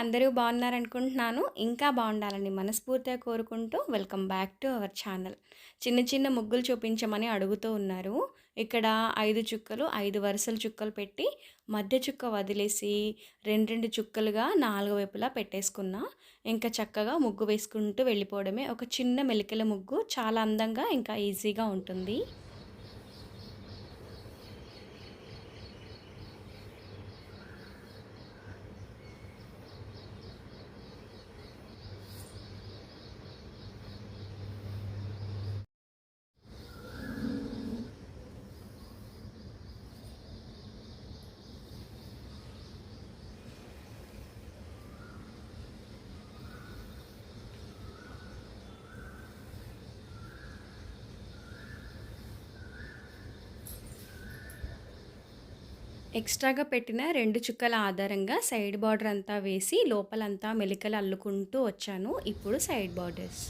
అందరూ బాగున్నారనుకుంటున్నాను. ఇంకా బాగుండాలని మనస్ఫూర్తిగా కోరుకుంటూ welcome back to our channel. చిన్న చిన్న ముగ్గులు చూపించమని అడుగుతూ ఉన్నారు. ఇక్కడ ఐదు చుక్కలు ఐదు వరుసల చుక్కలు పెట్టి మధ్య చుక్క వదిలేసి రెండు రెండు చుక్కలుగా నాలుగు వైపులా పెట్టేసుకున్నా. ఇంకా చక్కగా ముగ్గు వేసుకుంటూ వెళ్ళిపోవడమే ఒక చిన్న మెలికల ముగ్గు. చాలా అందంగా ఇంకా ఈజీగా ఉంటుంది. ఎక్స్ట్రాగా పెట్టిన రెండు చుక్కల ఆధారంగా సైడ్ బార్డర్ అంతా వేసి లోపలంతా మెలికలు అల్లుకుంటూ వచ్చాను. ఇప్పుడు సైడ్ బార్డర్స్.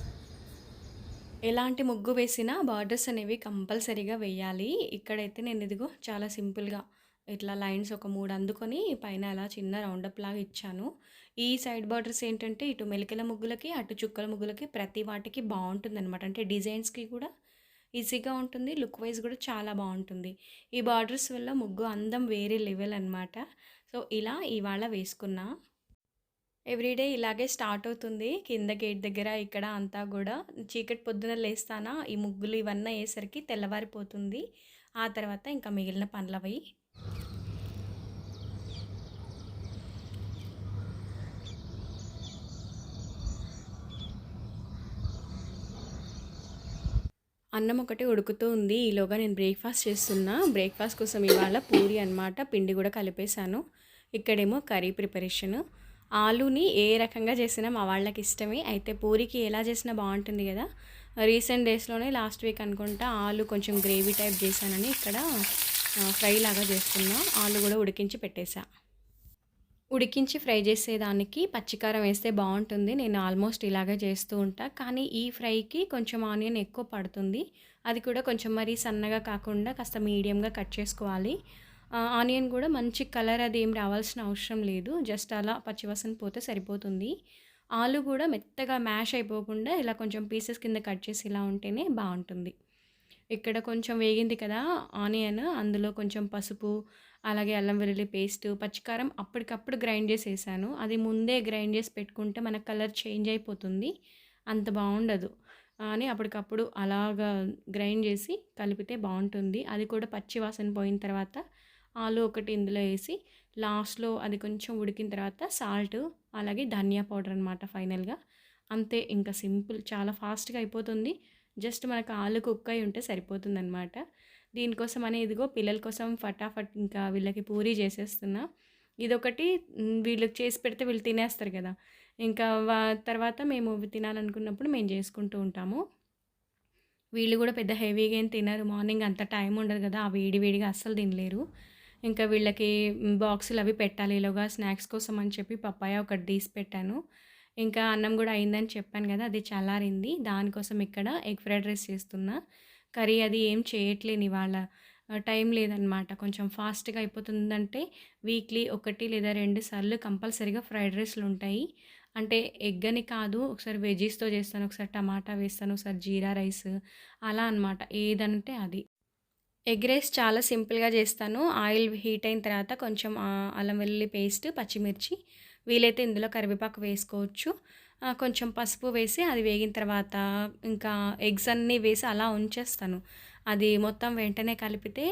ఎలాంటి ముగ్గు వేసినా బార్డర్స్ అనేవి కంపల్సరీగా వేయాలి. ఇక్కడైతే నేను ఇదిగో చాలా సింపుల్గా ఇట్లా లైన్స్ ఒక మూడు అందుకొని పైన అలా చిన్న రౌండప్ లాగా ఇచ్చాను. ఈ సైడ్ బార్డర్స్ ఏంటంటే ఇటు మెలికల ముగ్గులకి అటు చుక్కల ముగ్గులకి ప్రతి వాటికి బాగుంటుంది అనమాట అంటే డిజైన్స్కి కూడా ఈజీగా ఉంటుంది లుక్ వైజ్ కూడా చాలా బాగుంటుంది. ఈ బార్డర్స్ వల్ల ముగ్గు అందం వేరే లెవెల్ అనమాట సో ఇలా ఇవాళ వేసుకున్నా. ఎవ్రీడే ఇలాగే స్టార్ట్ అవుతుంది. కింద గేట్ దగ్గర ఇక్కడ అంతా కూడా. చీకటి పొద్దున లేస్తానా ఈ ముగ్గులు ఇవన్నీ అయ్యేసరికి తెల్లవారిపోతుంది. ఆ తర్వాత ఇంకా మిగిలిన పనులవి అన్నం ఒకటి ఉడుకుతూ ఉంది. ఈలోగా నేను బ్రేక్ఫాస్ట్ చేస్తున్నా. బ్రేక్ఫాస్ట్ కోసం ఇవాళ పూరి అనమాట పిండి కూడా కలిపేశాను. ఇక్కడేమో కర్రీ ప్రిపరేషన్. ఆలూని ఏ రకంగా చేసినా మా వాళ్ళకి ఇష్టమే. అయితే పూరికి ఎలా చేసినా బాగుంటుంది కదా. రీసెంట్ డేస్లోనే లాస్ట్ వీక్ అనుకుంటా ఆలు కొంచెం గ్రేవీ టైప్ చేశానని ఇక్కడ ఫ్రై లాగా చేస్తున్నా. ఆలు కూడా ఉడికించి పెట్టేశా. ఉడికించి ఫ్రై చేసేదానికి పచ్చికారం వేస్తే బాగుంటుంది. నేను ఆల్మోస్ట్ ఇలాగే చేస్తూ ఉంటా. కానీ ఈ ఫ్రైకి కొంచెం ఆనియన్ ఎక్కువ పడుతుంది. అది కూడా కొంచెం మరీ సన్నగా కాకుండా కాస్త మీడియంగా కట్ చేసుకోవాలి. ఆనియన్ కూడా మంచి కలర్ అది ఏం రావాల్సిన అవసరం లేదు. జస్ట్ అలా పచ్చివాసన పోతే సరిపోతుంది. ఆలు కూడా మెత్తగా మ్యాష్ అయిపోకుండా ఇలా కొంచెం పీసెస్ కింద కట్ చేసి ఇలా ఉంటేనే బాగుంటుంది. ఇక్కడ కొంచెం వేగింది కదా ఆనియన్. అందులో కొంచెం పసుపు అలాగే అల్లం వెల్లుల్లి పేస్ట్ పచ్చికారం అప్పటికప్పుడు గ్రైండ్ చేసి వేసాను అది ముందే గ్రైండ్ చేసి పెట్టుకుంటే మన కలర్ చేంజ్ అయిపోతుంది. అంత బాగుండదు. అని అప్పటికప్పుడు అలాగా గ్రైండ్ చేసి కలిపితే బాగుంటుంది. అది కూడా పచ్చి వాసన పోయిన తర్వాత ఆలు ఒకటి ఇందులో వేసి లాస్ట్లో అది కొంచెం ఉడికిన తర్వాత సాల్ట్ అలాగే ధనియా పౌడర్ అనమాట ఫైనల్గా. అంతే ఇంకా సింపుల్ చాలా ఫాస్ట్గా అయిపోతుంది. జస్ట్ మనకు ఆలు కుక్ అయి ఉంటే సరిపోతుందన్నమాట. దీనికోసం అనే ఇదిగో పిల్లల కోసం ఫటాఫట్ ఇంకా వీళ్ళకి పూరి చేసేస్తున్నా. ఇదొకటి వీళ్ళకి చేసి పెడితే వీళ్ళు తినేస్తారు కదా. ఇంకా తర్వాత మేము తినాలనుకున్నప్పుడు మేము చేసుకుంటూ ఉంటాము. వీళ్ళు కూడా పెద్ద హెవీగా ఏం తినరు. మార్నింగ్ అంత టైం ఉండదు కదా ఆ వేడి వేడిగా అస్సలు తినలేరు. ఇంకా వీళ్ళకి బాక్సులు అవి పెట్టాలి. ఇలాగా స్నాక్స్ కోసం అని చెప్పి పప్పాయ ఒకటి తీసి పెట్టాను. ఇంకా అన్నం కూడా అయిందని చెప్పాను కదా అది చల్లారింది. దానికోసం ఇక్కడ ఎగ్ ఫ్రైడ్ రైస్ చేస్తున్నా. కర్రీ అది ఏం చేయట్లేని ఇవాళ టైం లేదనమాట కొంచెం ఫాస్ట్గా అయిపోతుందంటే వీక్లీ ఒకటి లేదా రెండు సార్లు కంపల్సరీగా ఫ్రైడ్ రైస్లు ఉంటాయి. అంటే ఎగ్ అని కాదు ఒకసారి వెజీస్తో చేస్తాను ఒకసారి టమాటా వేస్తాను ఒకసారి జీరా రైస్ అలా అనమాట ఏదంటే అది. ఎగ్ రైస్ చాలా సింపుల్గా చేస్తాను. ఆయిల్ హీట్ అయిన తర్వాత కొంచెం అల్లం వెల్లుల్లి పేస్ట్ పచ్చిమిర్చి వీలైతే ఇందులో కరివేపాకు వేసుకోవచ్చు. కొంచెం పసుపు వేసి అది వేగిన తర్వాత ఇంకా ఎగ్స్ అన్నీ వేసి అలా ఉంచేస్తాను. అది మొత్తం వెంటనే కలిపితే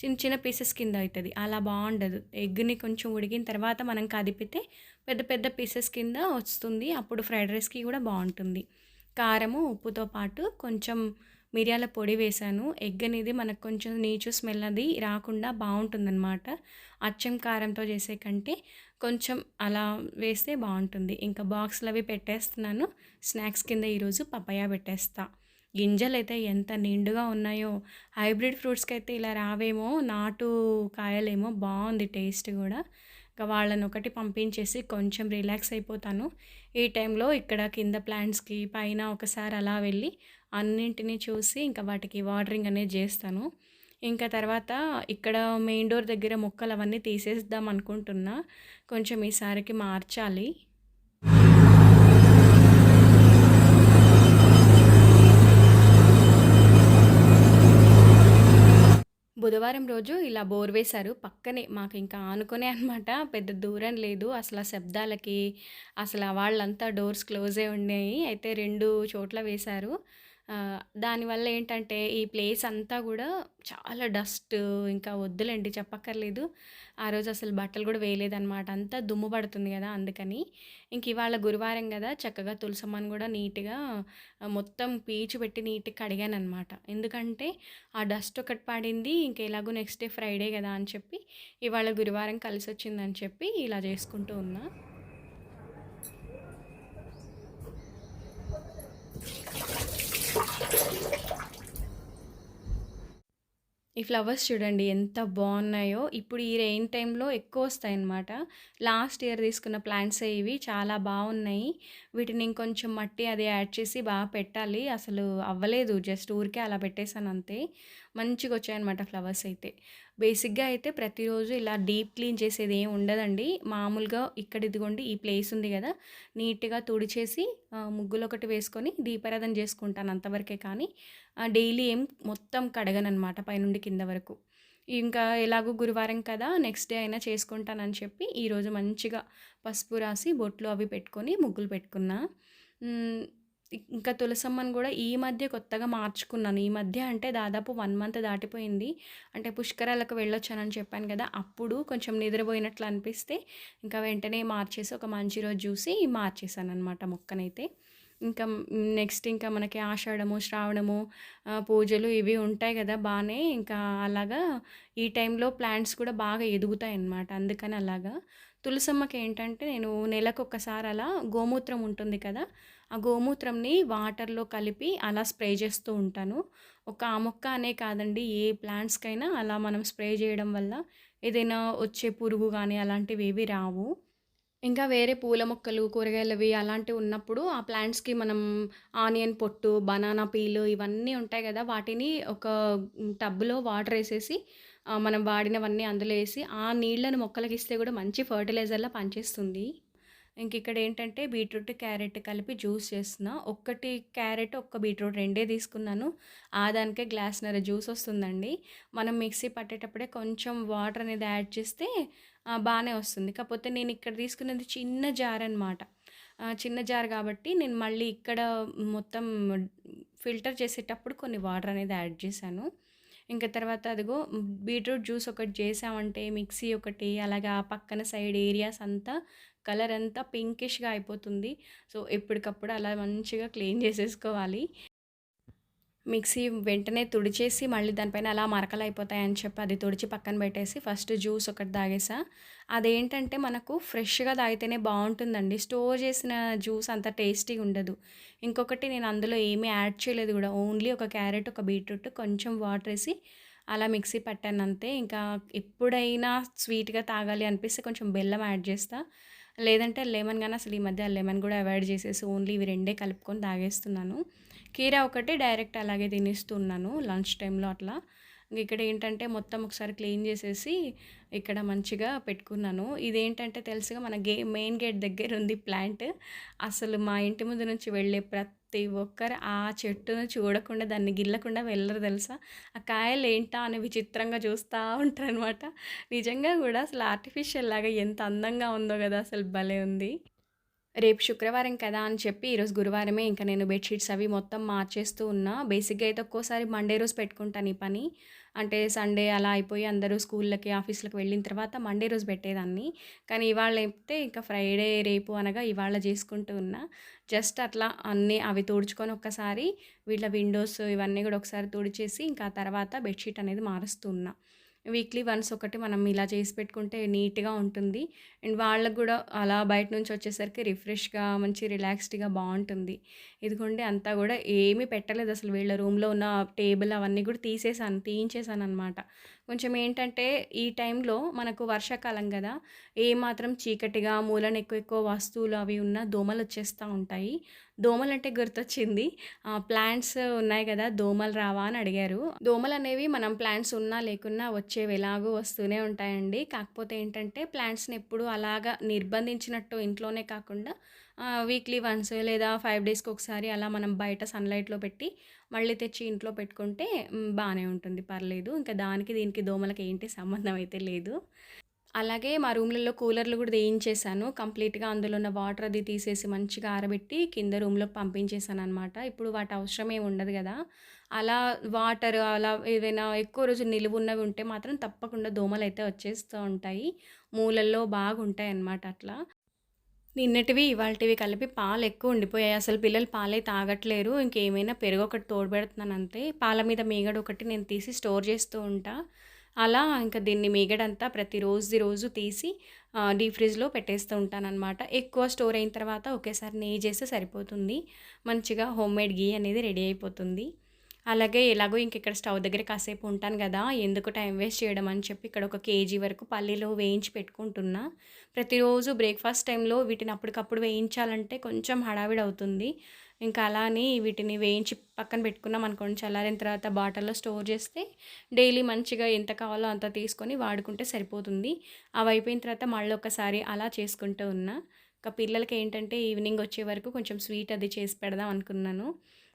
చిన్న చిన్న పీసెస్ కింద అవుతుంది. అలా బాగుండదు. ఎగ్ని కొంచెం ఉడికిన తర్వాత మనం కదిపితే పెద్ద పెద్ద పీసెస్ కింద వస్తుంది. అప్పుడు ఫ్రైడ్ రైస్కి కూడా బాగుంటుంది. కారము ఉప్పుతో పాటు కొంచెం మిరియాల పొడి వేశాను. ఎగ్ అనేది మనకు కొంచెం నీచు స్మెల్ అది రాకుండా బాగుంటుందన్నమాట. అచ్చం కారంతో చేసే కంటే కొంచెం అలా వేస్తే బాగుంటుంది. ఇంకా బాక్స్లు అవి పెట్టేస్తున్నాను. స్నాక్స్ కింద ఈరోజు పపాయా పెట్టేస్తా. గింజలు అయితే ఎంత నిండుగా ఉన్నాయో. హైబ్రిడ్ ఫ్రూట్స్కి అయితే ఇలా రావేమో నాటు కాయలేమో. బాగుంది టేస్ట్ కూడా. ఇంకా వాళ్ళని ఒకటి పంపించేసి కొంచెం రిలాక్స్ అయిపోతాను. ఈ టైంలో ఇక్కడ కింద ప్లాంట్స్కి పైన ఒకసారి అలా వెళ్ళి అన్నింటినీ చూసి ఇంకా వాటికి వాటరింగ్ అనేది చేస్తాను. ఇంకా తర్వాత ఇక్కడ మెయిన్ డోర్ దగ్గర మొక్కలు అవన్నీ తీసేద్దాం అనుకుంటున్నా. కొంచెం ఈసారికి మార్చాలి. బుధవారం రోజు ఇలా బోర్ వేశారు. పక్కనే మాకు ఇంకా ఆనుకునే అనమాట పెద్ద దూరం లేదు. అసలు ఆ శబ్దాలకి అసలు వాళ్ళంతా డోర్స్ క్లోజే ఉన్నాయి. అయితే రెండు చోట్ల వేశారు. దానివల్ల ఏంటంటే ఈ ప్లేస్ అంతా కూడా చాలా డస్ట్ ఇంకా వద్దులేండి చెప్పక్కర్లేదు. ఆ రోజు అసలు బట్టలు కూడా వేయలేదన్నమాట. అంతా దుమ్ము పడుతుంది కదా అందుకని. ఇంక ఇవాళ గురువారం కదా చక్కగా తులసమ్మని కూడా నీట్గా మొత్తం పీచు పెట్టి నీట్గా కడిగాను అనమాట ఎందుకంటే ఆ డస్ట్ ఒకటి పడింది ఇంక ఎలాగో నెక్స్ట్ డే ఫ్రైడే కదా అని చెప్పి ఇవాళ గురువారం కలిసి వచ్చిందని చెప్పి ఇలా చేసుకుంటూ ఉన్నా. ఈ ఫ్లవర్స్ చూడండి ఎంత బాగున్నాయో. ఇప్పుడు ఈ రెయిన్ టైంలో ఎక్కువ వస్తాయి అనమాట లాస్ట్ ఇయర్ తీసుకున్న ప్లాంట్సే ఇవి చాలా బాగున్నాయి. వీటిని ఇంకొంచెం మట్టి అది యాడ్ చేసి బాగా పెట్టాలి. అసలు అవ్వలేదు జస్ట్ ఊరికే అలా పెట్టేశాను అంతే. మంచిగా వచ్చాయన్నమాట ఫ్లవర్స్ అయితే. బేసిక్గా అయితే ప్రతిరోజు ఇలా డీప్ క్లీన్ చేసేది ఏం ఉండదండి. మామూలుగా ఇక్కడ ఇదిగోండి ఈ ప్లేస్ ఉంది కదా నీట్గా తుడిచేసి ముగ్గులు ఒకటి వేసుకొని దీపారాధన చేసుకుంటాను అంతవరకే కానీ డైలీ ఏం మొత్తం కడగనమాట పైనుండి కింద వరకు. ఇంకా ఎలాగో గురువారం కదా నెక్స్ట్ డే అయినా చేసుకుంటానని చెప్పి ఈరోజు మంచిగా పసుపు రాసి బొట్లు అవి పెట్టుకొని ముగ్గులు పెట్టుకున్నా. ఇంకా తులసమ్మని కూడా ఈ మధ్య కొత్తగా మార్చుకున్నాను. ఈ మధ్య అంటే దాదాపు వన్ మంత్ దాటిపోయింది. అంటే పుష్కరాలకు వెళ్ళొచ్చానని చెప్పాను కదా అప్పుడు కొంచెం నిద్రపోయినట్లు అనిపిస్తే ఇంకా వెంటనే మార్చేసి ఒక మంచి రోజు చూసి మార్చేసాను అనమాట మొక్కనైతే. ఇంకా నెక్స్ట్ ఇంకా మనకి ఆషాఢము శ్రావణము పూజలు ఇవి ఉంటాయి కదా బాగానే. ఇంకా అలాగా ఈ టైంలో ప్లాంట్స్ కూడా బాగా ఎదుగుతాయి అన్నమాట అందుకని అలాగా. తులసమ్మకి ఏంటంటే నేను నెలకు ఒకసారి అలా గోమూత్రం ఉంటుంది కదా ఆ గోమూత్రంని వాటర్లో కలిపి అలా స్ప్రే చేస్తూ ఉంటాను. ఒక ఆ మొక్క అనే కాదండి ఏ ప్లాంట్స్కైనా అలా మనం స్ప్రే చేయడం వల్ల ఏదైనా వచ్చే పురుగు కానీ అలాంటివి ఏవి రావు. ఇంకా వేరే పూల మొక్కలు కూరగాయలవి అలాంటివి ఉన్నప్పుడు ఆ ప్లాంట్స్కి మనం ఆనియన్ పొట్టు బనానా పీలు ఇవన్నీ ఉంటాయి కదా వాటిని ఒక టబ్లో వాటర్ వేసేసి మనం వాడినవన్నీ అందులో వేసి ఆ నీళ్ళను మొక్కలకి ఇస్తే కూడా మంచి ఫర్టిలైజర్లా పనిచేస్తుంది. ఇంక ఇక్కడ ఏంటంటే బీట్రూట్ క్యారెట్ కలిపి జ్యూస్ చేస్తున్నా. ఒక్కటి క్యారెట్ ఒక్క బీట్రూట్ రెండే తీసుకున్నాను. ఆ దానికే గ్లాస్నర జ్యూస్ వస్తుందండి. మనం మిక్సీ పట్టేటప్పుడే కొంచెం వాటర్ అనేది యాడ్ చేస్తే బాగానే వస్తుంది. కాకపోతే నేను ఇక్కడ తీసుకున్నది చిన్న జార్ అనమాట చిన్న జార్ కాబట్టి నేను మళ్ళీ ఇక్కడ మొత్తం ఫిల్టర్ చేసేటప్పుడు కొన్ని వాటర్ అనేది యాడ్ చేశాను. ఇంకా తర్వాత అదిగో బీట్రూట్ జ్యూస్ ఒకటి చేసామంటే మిక్సీ ఒకటి అలాగే ఆ పక్కన సైడ్ ఏరియాస్ అంతా కలర్ అంతా పింకిష్గా అయిపోతుంది. సో ఎప్పటికప్పుడు అలా మంచిగా క్లీన్ చేసేసుకోవాలి. మిక్సీ వెంటనే తుడిచేసి మళ్ళీ దానిపైన అలా మరకలు అయిపోతాయని చెప్పి అది తుడిచి పక్కన పెట్టేసి ఫస్ట్ జ్యూస్ ఒకటి తాగేసా. అదేంటంటే మనకు ఫ్రెష్గా తాగితేనే బాగుంటుందండి. స్టోర్ చేసిన జ్యూస్ అంత టేస్టీగా ఉండదు. ఇంకొకటి నేను అందులో ఏమీ యాడ్ చేయలేదు కూడా. ఓన్లీ ఒక క్యారెట్ ఒక బీట్రూట్ కొంచెం వాటర్ వేసి అలా మిక్సీ పట్టాను అంతే. ఇంకా ఎప్పుడైనా స్వీట్గా తాగాలి అనిపిస్తే కొంచెం బెల్లం యాడ్ చేస్తాను లేదంటే లెమన్ కానీ అసలు ఈ మధ్య లెమన్ కూడా అవాయిడ్ చేసేసి ఓన్లీ ఇవి రెండే కలుపుకొని తాగేస్తున్నాను. కీరా ఒకటి డైరెక్ట్ అలాగే తినేస్తున్నాను లంచ్ టైంలో అట్లా. ఇక్కడ ఏంటంటే మొత్తం ఒకసారి క్లీన్ చేసేసి ఇక్కడ మంచిగా పెట్టుకున్నాను. ఇదేంటంటే తెలుసుగా మన గే మెయిన్ గేట్ దగ్గర ఉంది ప్లాంట్. అసలు మా ఇంటి ముందు నుంచి వెళ్ళే ప్రతి ఒక్కరు ఆ చెట్టును చూడకుండా దాన్ని గిల్లకుండా వెళ్ళరు తెలుసా? ఆ కాయలు ఏంటా అని విచిత్రంగా చూస్తూ ఉంటారు అనమాట నిజంగా కూడా అసలు ఆర్టిఫిషియల్ లాగా ఎంత అందంగా ఉందో కదా అసలు భలే ఉంది. రేపు శుక్రవారం కదా అని చెప్పి ఈరోజు గురువారమే ఇంకా నేను బెడ్షీట్స్ అవి మొత్తం మార్చేస్తూ ఉన్నా. బేసిక్గా అయితే ఒక్కోసారి మండే రోజు పెట్టుకుంటాను ఈ పని. అంటే సండే అలా అయిపోయి అందరూ స్కూళ్ళకి ఆఫీస్లకు వెళ్ళిన తర్వాత మండే రోజు పెట్టేదాన్ని. కానీ ఇవాళ అయితే ఇంకా ఫ్రైడే రేపు అనగా ఇవాళ చేసుకుంటూ ఉన్నా. జస్ట్ అట్లా అన్నీ అవి తుడుచుకొని ఒక్కసారి వీళ్ళ విండోస్ ఇవన్నీ కూడా ఒకసారి తుడిచేసి ఇంకా తర్వాత బెడ్షీట్ అనేది మారుస్తున్నా వీక్లీ వన్స్ ఒకటి మనం ఇలా చేసి పెట్టుకుంటే నీట్గా ఉంటుంది. అండ్ వాళ్ళకు కూడా అలా బయట నుంచి వచ్చేసరికి రిఫ్రెష్గా మంచి రిలాక్స్డ్గా బాగుంటుంది. ఇదిగోండి అంతా కూడా ఏమీ పెట్టలేదు అసలు వీళ్ళ రూమ్లో ఉన్న టేబుల్ అవన్నీ కూడా తీసేసాను తీయించేసాను అనమాట కొంచెం ఏంటంటే ఈ టైంలో మనకు వర్షాకాలం కదా ఏమాత్రం చీకటిగా మూలన ఎక్కువ ఎక్కువ వస్తువులు అవి ఉన్న దోమలు వచ్చేస్తూ ఉంటాయి. దోమలు అంటే గుర్తొచ్చింది ప్లాంట్స్ ఉన్నాయి కదా దోమలు రావా అని అడిగారు. దోమలు అనేవి మనం ప్లాంట్స్ ఉన్నా లేకున్నా వచ్చేవి ఎలాగో వస్తూనే ఉంటాయండి. కాకపోతే ఏంటంటే ప్లాంట్స్ని ఎప్పుడు అలాగా నిర్బంధించినట్టు ఇంట్లోనే కాకుండా వీక్లీ వన్స్ లేదా ఫైవ్ డేస్కి ఒకసారి అలా మనం బయట సన్లైట్లో పెట్టి మళ్ళీ తెచ్చి ఇంట్లో పెట్టుకుంటే బాగానే ఉంటుంది. పర్లేదు. ఇంకా దానికి దీనికి దోమలకి ఏంటి సంబంధం అయితే లేదు. అలాగే మా రూమ్లలో కూలర్లు కూడా వేయించేసాను కంప్లీట్గా అందులో ఉన్న వాటర్ అది తీసేసి మంచిగా ఆరబెట్టి కింద రూమ్లోకి పంపించేసాను అనమాట ఇప్పుడు వాటి అవసరమే ఉండదు కదా. అలా వాటర్ అలా ఏదైనా ఎక్కువ రోజు నిలువ ఉన్నవి ఉంటే మాత్రం తప్పకుండా దోమలు అయితే వచ్చేస్తూ ఉంటాయి. మూలల్లో బాగుంటాయి అన్నమాట అట్లా. నిన్నటివి ఇవాళటివి కలిపి పాలు ఎక్కువ ఉండిపోయాయి. అసలు పిల్లలు పాలే తాగట్లేరు. ఇంకేమైనా పెరుగు ఒకటి తోడుపెడుతున్నాను అంతే పాల మీద మీగడ ఒకటి నేను తీసి స్టోర్ చేస్తూ ఉంటా. అలా ఇంకా దీన్ని మీగడంతా ప్రతిరోజు రోజు తీసి డీప్ ఫ్రిడ్జ్లో పెట్టేస్తూ ఉంటానన్నమాట. ఎక్కువ స్టోర్ అయిన తర్వాత ఒకేసారి నెయ్యి చేస్తే సరిపోతుంది. మంచిగా హోమ్ మేడ్ గీ అనేది రెడీ అయిపోతుంది. అలాగే ఎలాగో ఇంక ఇక్కడ స్టవ్ దగ్గర కాసేపు ఉంటాను కదా ఎందుకు టైం వేస్ట్ చేయడం అని చెప్పి ఇక్కడ ఒక కేజీ వరకు పల్లీలు వేయించి పెట్టుకుంటున్నా. ప్రతిరోజు బ్రేక్ఫాస్ట్ టైంలో వీటిని అప్పటికప్పుడు వేయించాలంటే కొంచెం హడావిడి అవుతుంది. ఇంకా అలా అని వీటిని వేయించి పక్కన పెట్టుకున్నాం అనుకోండి చల్లారిన తర్వాత బాటిల్లో స్టోర్ చేస్తే డైలీ మంచిగా ఎంత కావాలో అంత తీసుకొని వాడుకుంటే సరిపోతుంది. అవి అయిపోయిన తర్వాత మళ్ళీ ఒకసారి అలా చేసుకుంటూ ఉన్నా. ఇంకా పిల్లలకి ఏంటంటే ఈవినింగ్ వచ్చే వరకు కొంచెం స్వీట్ అది చేసి పెడదాం అనుకున్నాను.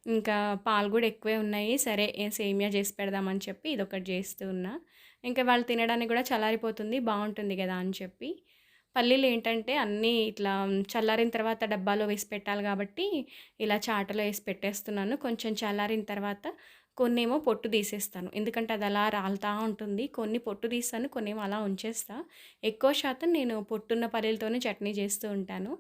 ఇంకా పాలు కూడా ఎక్కువే ఉన్నాయి. సరే సేమియా చేసి పెడదామని చెప్పి ఇదొకటి చేస్తూ ఉన్నా. ఇంకా వాళ్ళు తినడానికి కూడా చల్లారిపోతుంది బాగుంటుంది కదా అని చెప్పి. పల్లీలు ఏంటంటే అన్నీ ఇట్లా చల్లారిన తర్వాత డబ్బాలో వేసి పెట్టాలి కాబట్టి ఇలా చాటలో వేసి పెట్టేస్తున్నాను. కొంచెం చల్లారిన తర్వాత కొన్ని ఏమో పొట్టు తీసేస్తాను. ఎందుకంటే అది అలా రాలుతూ ఉంటుంది. కొన్ని పొట్టు తీస్తాను కొన్ని ఏమో అలా ఉంచేస్తా. ఎక్కువ శాతం నేను పొట్టున్న పల్లీలతోనే చట్నీ చేస్తూ ఉంటాను.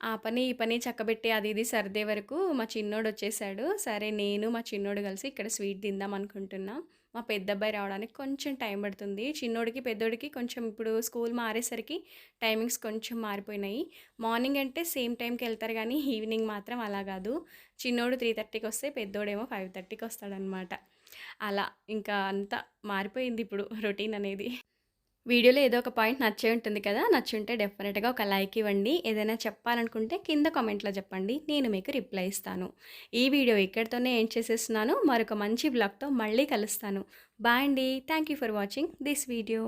ఆ పని ఈ పని చక్కబెట్టి అది ఇది సర్దే వరకు మా చిన్నోడు వచ్చేసాడు. సరే నేను మా చిన్నోడు కలిసి ఇక్కడ స్వీట్ తిందాం అనుకుంటున్నాం. మా పెద్ద అబ్బాయి రావడానికి కొంచెం టైం పడుతుంది. చిన్నోడికి పెద్దోడికి కొంచెం ఇప్పుడు స్కూల్ మారేసరికి టైమింగ్స్ కొంచెం మారిపోయినాయి. మార్నింగ్ అంటే సేమ్ టైంకి వెళ్తారు కానీ ఈవినింగ్ మాత్రం అలా కాదు. చిన్నోడు త్రీ థర్టీకి వస్తే పెద్దోడేమో ఫైవ్ థర్టీకి వస్తాడనమాట అలా ఇంకా అంతా మారిపోయింది ఇప్పుడు రొటీన్ అనేది. వీడియోలో ఏదో ఒక పాయింట్ నచ్చే ఉంటుంది కదా నచ్చుంటే డెఫినెట్గా ఒక లైక్ ఇవ్వండి. ఏదైనా చెప్పాలనుకుంటే కింద కామెంట్లో చెప్పండి. నేను మీకు రిప్లై ఇస్తాను. ఈ వీడియో ఇక్కడితోనే ఏం చేసేస్తున్నాను. మరొక మంచి బ్లాగ్తో మళ్ళీ కలుస్తాను. బాయ్ అండి. Thank you for watching this video